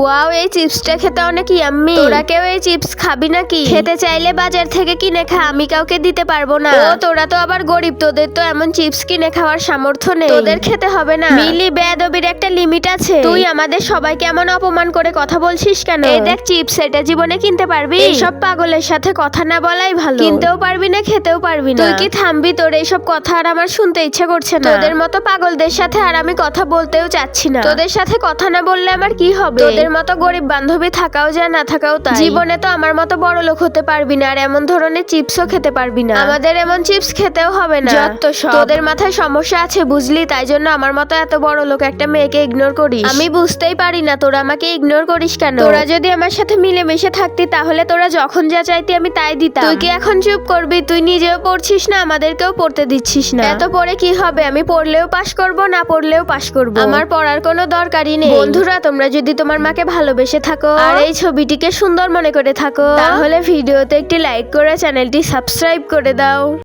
Wow এই চিপসটা খেতে অনেক ইয়াম্মি তোরা কেউ এই চিপস খাবি নাকি? খেতে চাইলে বাজার থেকে কিনে খা, আমি কাউকে দিতে পারব না। ও, তোরা তো আবার গরিব, তোদের তো এমন চিপস কিনে খাওয়ার সামর্থ্য নেই। তোদের খেতে হবে না। মিলি বেয়াদবির একটা লিমিট আছে। তুই আমাদের সবাইকে এমন অপমান করে কথা বলছিস কেন? এই দেখ চিপস, এটা জীবনে কিনতে পারবি? এইসব পাগলের সাথে কথা না বলাই ভালো। কিনতেও পারবি না, খেতেও পারবি না। তুই কি থামবি তোর এইসব কথা আর আমার শুনতে ইচ্ছে করছে না? তোদের মতো পাগলদের সাথে আর আমি কথা বলতেও চাচ্ছি না। তোদের সাথে কথা না বললে আমার কি হবে? তোদের মতো গরিব বান্ধবী থাকাও যায় না থাকাও তাই। জীবনে তো আমার মতো বড় লোক হতে পারবি না আর এমন ধরনের চিপসও খেতে পারবি না। আমাদের এমন চিপস খেতেও হবে না। যত তোদের মাথায় সমস্যা আছে বুঝলি তাই জন্য আমার মতো এত বড় লোক একটা মেয়েকে ইগনোর করিস। আমি বুঝতেই পারি না তোরা আমাকে ইগনোর করিস কেন? তোরা যদি আমার সাথে মিলেমিশে থাকতি তাহলে তোরা যখন যা চাইতি আমি তাই দিতাম। তুই কি এখন চুপ করবি? তুই নিজেও পড়ছিস না আমাদেরকেও পড়তে দিচ্ছিস না। এত পড়ে কি হবে? আমি পড়লেও পাশ করব না পড়লেও পাশ করব। আমার পড়ার কোনো দরকারই নেই। বন্ধুরা তোমরা যদি তোমার মাকে ভালোবেসে থাকো। আর এই ছবিটিকে সুন্দর মনে করে থাকো। তাহলে ভিডিওতে একটি লাইক করে চ্যানেলটি সাবস্ক্রাইব করে দাও।